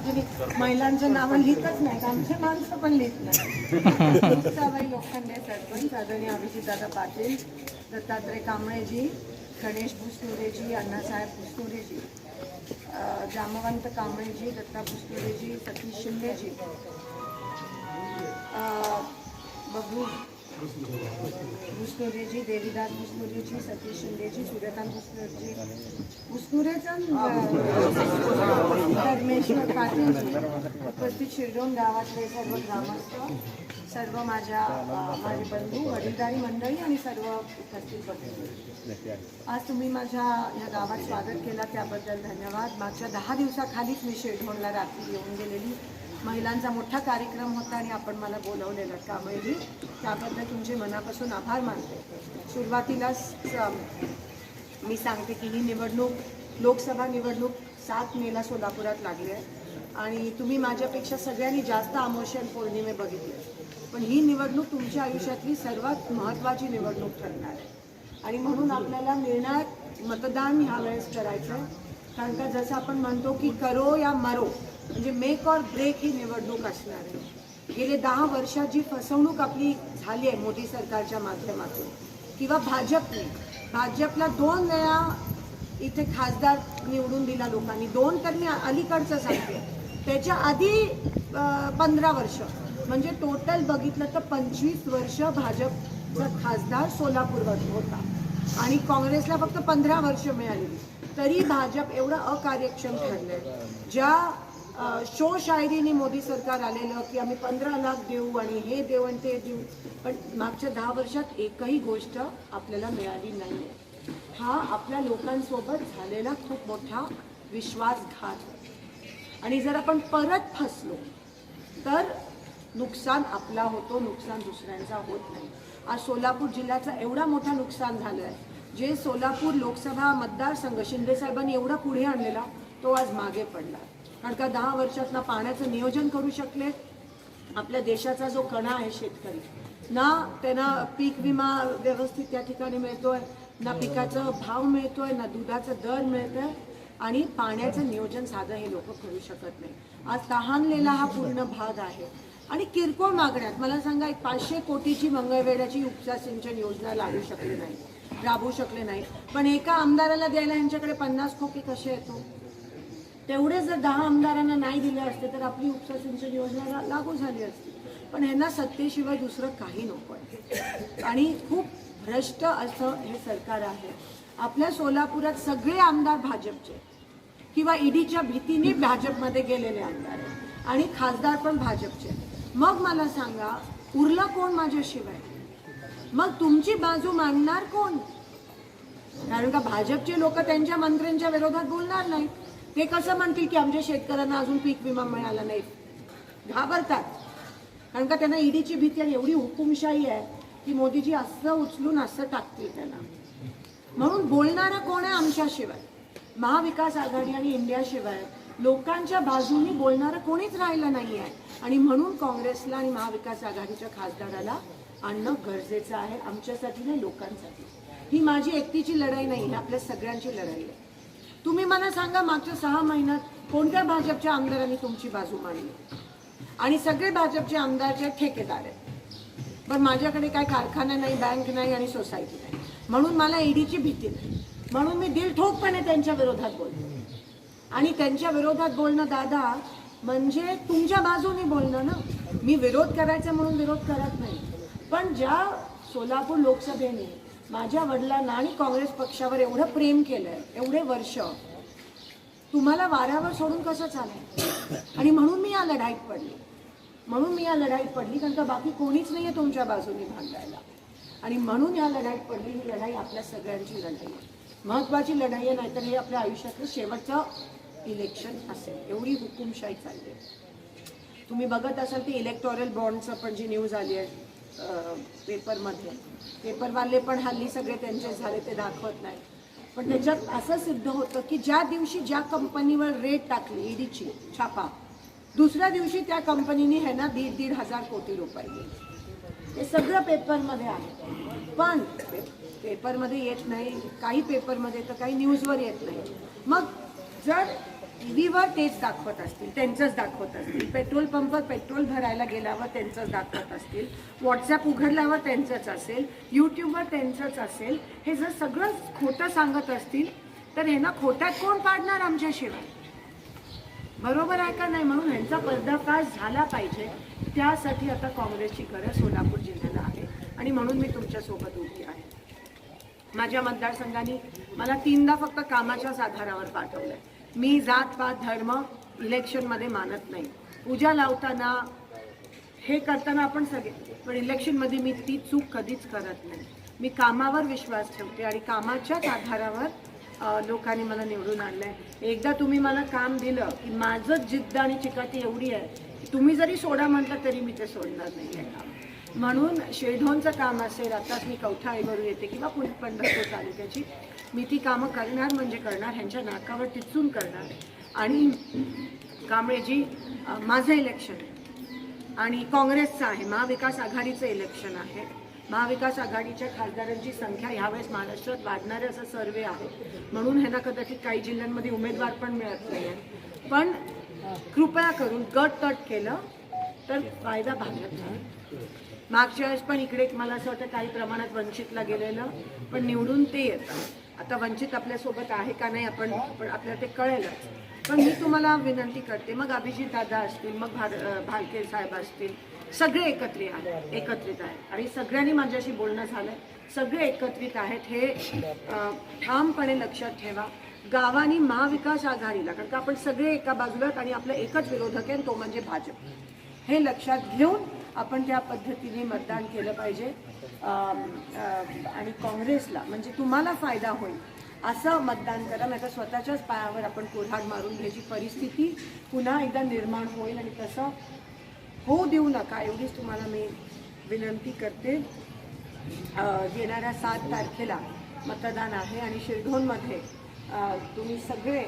बाकीचे महिलांचं नावं लिहितच नाहीत आमचे माणसं पण लिहित नाही. मुक्ताबाई लोखंडे सरपंच आदरणीय अभिजितदादा पाटील दत्तात्रय कांबळेजी गणेश भुसनुरेजी अण्णासाहेब भुसनुरेजी जामवंत कांबळेजी दत्ता भुसनुरेजी सतीश शिंदेजी. बघू. बबलू देवीदास भुसनुरेजी सतीश शिंदेजी सूर्यकांत भुसनुरेजी भुसनुरेचं धर्मेश्वर पाटील उपस्थित शिरडोन गावातले सर्व ग्रामस्थ सर्व माझ्या माझे बंधू वडीलधारी मंडळी आणि सर्व उपस्थित आज तुम्ही माझ्या ह्या गावात स्वागत केला. त्याबद्दल धन्यवाद. मागच्या दहा दिवसाखालीच मी शिरढोणला रात्री येऊन गेलेली. महिलांचा मोठा कार्यक्रम होता आणि आपण मला बोलवलेलं मी त्याबद्दल तुमचे मनापासून आभार मानते. सुरुवातीलाच मी सांगते की ही निवडणूक लोकसभा निवडणूक सात मेला सोलापुरात लागली आहे. आणि तुम्ही माझ्यापेक्षा सगळ्यांनी जास्त आमोशन पौर्णिमे बघितली. पण ही निवडणूक तुमच्या आयुष्यातली सर्वात महत्त्वाची निवडणूक ठरणार आहे. आणि म्हणून आपल्याला निर्णायक मतदान ह्या वेळेस करायचं आहे कारण का जसं आपण म्हणतो की करो या मरो. म्हणजे मेक ऑर ब्रेक ही निवडणूक असणार आहे. गेले दहा वर्षात जी फसवणूक आपली झाली आहे मोदी सरकारच्या माध्यमातून किंवा भाजपने भाजपला दोन वेळा इथे खासदार निवडून दिला लोकांनी दोन तर मी अलीकडचं सांगते. त्याच्या आधी पंधरा वर्ष म्हणजे टोटल बघितलं तर पंचवीस वर्ष भाजपचा खासदार सोलापूरवर होता. आणि काँग्रेसला फक्त पंधरा वर्ष मिळालेली तरी भाजप एवढं अकार्यक्षम ठरलंय. ज्या शो शायरीने मोदी सरकार आलेलं की आम्ही पंधरा लाख देऊ आणि हे देऊ आणि ते देऊ. पण मागच्या दहा वर्षात एकही गोष्ट आपल्याला मिळाली नाही हा आपल्या लोकांसोबत झालेला खूप मोठा विश्वासघात. आणि जर आपण परत फसलो तर नुकसान आपला होतो नुकसान दुसऱ्यांचा होत नाही. आज सोलापूर जिल्ह्याचं एवढा मोठा नुकसान झालं आहे जे सोलापूर लोकसभा मतदारसंघ शिंदे साहेबांनी एवढा पुढे आणलेला तो आज मागे पडला. कारण का दहा वर्षात ना पाण्याचं नियोजन करू शकले. आपल्या देशाचा जो कणा आहे शेतकरी ना त्यांना पीक विमा व्यवस्थित त्या ठिकाणी मिळतोय ना पिकाचा भाव मिळतोय ना दुधाचा दर मिळतोय आणि पाण्याचं नियोजन साधं हे लोक करू शकत नाही. आज तहानलेला हा पूर्ण भाग आहे. आणि किरकोळ मागण्यात मला सांगा एक पाचशे कोटीची मंगळवेढ्याची उपसा सिंचन योजना लागू शकली नाही राबवू शकले नाही. पण एका आमदाराला द्यायला यांच्याकडे पन्नास खोके कसे येतो? तेवढे जर दहा आमदारांना नाही दिले असते तर आपली उपसा सिंचन योजना लागू झाली असती. पण ह्यांना सत्तेशिवाय दुसरं काही नको आहे. आणि खूप भ्रष्ट असं हे सरकार आहे. आपल्या सोलापुरात सगळे आमदार भाजपचे किंवा ईडीच्या भीतीने भाजपमध्ये गेलेले आमदार आहेत. आणि खासदार पण भाजपचे मग मला सांगा उरला कोण माझ्याशिवाय? मग तुमची बाजू मांडणार कोण? कारण का भाजपचे लोक त्यांच्या मंत्र्यांच्या विरोधात बोलणार नाहीत. ते कसं म्हणतील की आमच्या शेतकऱ्यांना अजून पीक विमा मिळाला नाही? घाबरतात. कारण का त्यांना ईडीची भीती आणि एवढी हुकुमशाही आहे की मोदीजी असं उचलून असं टाकतील त्यांना. म्हणून बोलणारं कोण आहे आमच्याशिवाय महाविकास आघाडी आणि इंडियाशिवाय लोकांच्या बाजूनी बोलणारं कोणीच राहिलं नाही आहे आणि म्हणून काँग्रेसला आणि महाविकास आघाडीच्या खासदाराला आणणं गरजेचं आहे आमच्यासाठी नाही लोकांसाठी. ही माझी एकटीची लढाई नाही आपल्या सगळ्यांची लढाई आहे. तुम्ही मला सांगा मागच्या सहा महिन्यात कोणत्या भाजपच्या आमदारांनी तुमची बाजू मांडली? आणि सगळे भाजपचे आमदारचे ठेकेदार आहेत. पण माझ्याकडे काय कारखाना नाही बँक नाही आणि सोसायटी नाही. म्हणून मला ईडीची भीती नाही. म्हणून मी दिल ठोकपणे त्यांच्या विरोधात बोलते आणि त्यांच्या विरोधात बोलणं दादा म्हणजे तुमच्या बाजूने बोलणं ना? मी विरोध करायचा म्हणून विरोध करत नाही. पण ज्या सोलापूर लोकसभेने माझ्या वडिलांना आणि काँग्रेस पक्षावर एवढं प्रेम केलंय एवढे वर्ष. तुम्हाला वाऱ्यावर सोडून कसं चालेल आणि म्हणून मी या लढाईत पडली. म्हणून मी या लढाईत पडली कारण का बाकी कोणीच नाही आहे तुमच्या बाजूने भांडायला. आणि म्हणून या लढाईत पडली ही लढाई आपल्या सगळ्यांची लढाई आहे. महत्त्वाची लढाई आहे नाहीतर हे आपल्या आयुष्यातलं शेवटचं इलेक्शन असेल. एवढी हुकुमशाही चालली आहे. तुम्ही बघत असाल ते इलेक्टोरल बॉन्डचं पण जी न्यूज आली आहे पेपरमध्ये. पेपरवाले पण हल्ली सगळे त्यांचे झाले ते दाखवत नाही पण त्याच्यात असं सिद्ध होतं की ज्या दिवशी ज्या कंपनीवर रेट टाकली ईडीची छापा दुसऱ्या दिवशी त्या कंपनीने ह्यांना दीड दीड हजार कोटी रुपये दिले. हे सगळं पेपरमध्ये आहे. पण पेपरमध्ये येत नाही काही पेपरमध्ये तर काही न्यूजवर येत नाही. मग जर टीव्हीवर तेच दाखवत असतील त्यांचंच दाखवत असतील. पेट्रोल पंपवर पेट्रोल भरायला गेल्यावर त्यांचंच दाखवत असतील. व्हॉट्सॲप उघडल्यावर त्यांचंच असेल. यूट्यूबवर त्यांचंच असेल. हे जर सगळं खोटं सांगत असतील तर ह्यांना खोट्यात कोण पाडणार आमच्याशिवाय? बरोबर आहे का नाही? म्हणून ह्यांचा पर्दाफाश झाला पाहिजे. त्यासाठी आता काँग्रेसची गरज सोलापूर जिल्ह्याला आहे. आणि म्हणून मी तुमच्यासोबत उभी आहे. माझ्या मतदारसंघाने मला तीनदा फक्त कामाच्याच आधारावर पाठवलंय. मी जात पात धर्म इलेक्शनमध्ये मानत नाही. पूजा लावताना हे करताना आपण सगळे पण इलेक्शनमध्ये मी ती चूक कधीच करत नाही. मी कामावर विश्वास ठेवते आणि कामाच्याच आधारावर लोकांनी मला निवडून आणलं आहे एकदा तुम्ही मला काम दिलं की माझं जिद्द आणि चिकाटी एवढी आहे की तुम्ही जरी सोडा म्हटलं तरी मी ते सोडणार नाही आहे. काम म्हणून शेढोंचं काम असेल आताच मी कवठाळीवरून येते किंवा पुणे पंढरपूर तालुक्याची मी ती कामं करणार म्हणजे करणार ह्यांच्या नाकावर टिचून करणार. आणि कांबळेजी माझं इलेक्शन आहे. आणि काँग्रेसचं आहे महाविकास आघाडीचं इलेक्शन आहे. महाविकास आघाडीच्या खासदारांची संख्या ह्यावेळेस महाराष्ट्रात वाढणारे असं सर्वे आहे. म्हणून ह्यांना कदाचित काही जिल्ह्यांमध्ये उमेदवार पण मिळत नाही आहे पण कृपया करून गट तट केलं तर फायदा भागत नाही. मागच्या वेळेस पण इकडे मला असं वाटतं काही प्रमाणात वंचितला गेलेलं पण निवडून ते येतं आता वंचित आपल्यासोबत आहे का नाही आपण पण आपल्याला ते कळेलच. पण मी तुम्हाला विनंती करते मग अभिजित दादा असतील मग भार भालके साहेब असतील सगळे एकत्रित आहेत एकत्रित आहेत. आणि सगळ्यांनी माझ्याशी बोलणं झालं सगळे एकत्रित आहेत. हे ठामपणे लक्षात ठेवा. गावानी महाविकास आघाडीला कारण का आपण सगळे एका बाजूला आणि आपलं एकच विरोधक आहे तो म्हणजे भाजप. हे लक्षात घेऊन आपण त्या पद्धतीने मतदान केलं पाहिजे. आणि काँग्रेसला म्हणजे तुम्हाला फायदा होईल असं मतदान करा नाही स्वतःच्याच पायावर आपण कोल्हाड मारून घ्यायची परिस्थिती पुन्हा एकदा निर्माण होईल आणि तसं होऊ देऊ नका एवढीच तुम्हाला मी विनंती करते. येणाऱ्या सात तारखेला मतदान आहे आणि शिरढोणमध्ये तुम्ही सगळे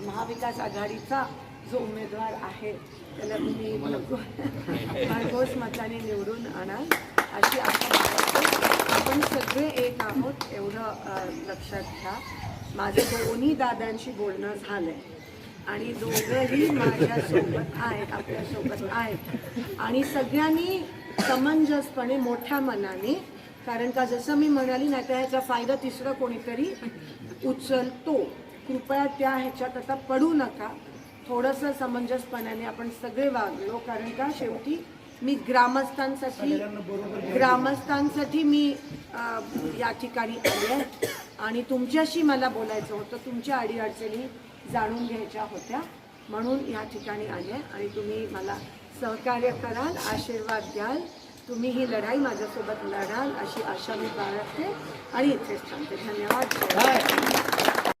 महाविकास आघाडीचा जो उमेदवार आहे त्याला तुम्ही भरघो- भरघोस मताने निवडून आणाल अशी आशा आपण सगळे एक आहोत एवढं लक्षात घ्या. माझं दोन्ही दादांशी बोलणं झालंय. आणि दोघंही माझ्यासोबत आहेत आपल्यासोबत आहेत. आणि सगळ्यांनी समंजसपणे मोठ्या मनाने कारण का जसं मी म्हणाली नाही तर ह्याचा फायदा तिसरं कोणीतरी उचलतो. कृपया त्या ह्याच्यात आता पडू नका. थोडंसं समंजसपणाने आपण सगळे वागलो कारण का शेवटी मी ग्रामस्थांसाठी ग्रामस्थांसाठी मी या ठिकाणी आले आणि तुमच्याशी मला बोलायचं होतं तुमच्या अडीअडचणी जाणून घ्यायच्या होत्या. म्हणून या ठिकाणी आले आणि तुम्ही मला सहकार्य कराल आशीर्वाद द्याल. तुम्ही ही लढाई माझ्यासोबत लढाल अशी आशा मी बाळगते. आणि इथेच थांबते. धन्यवाद.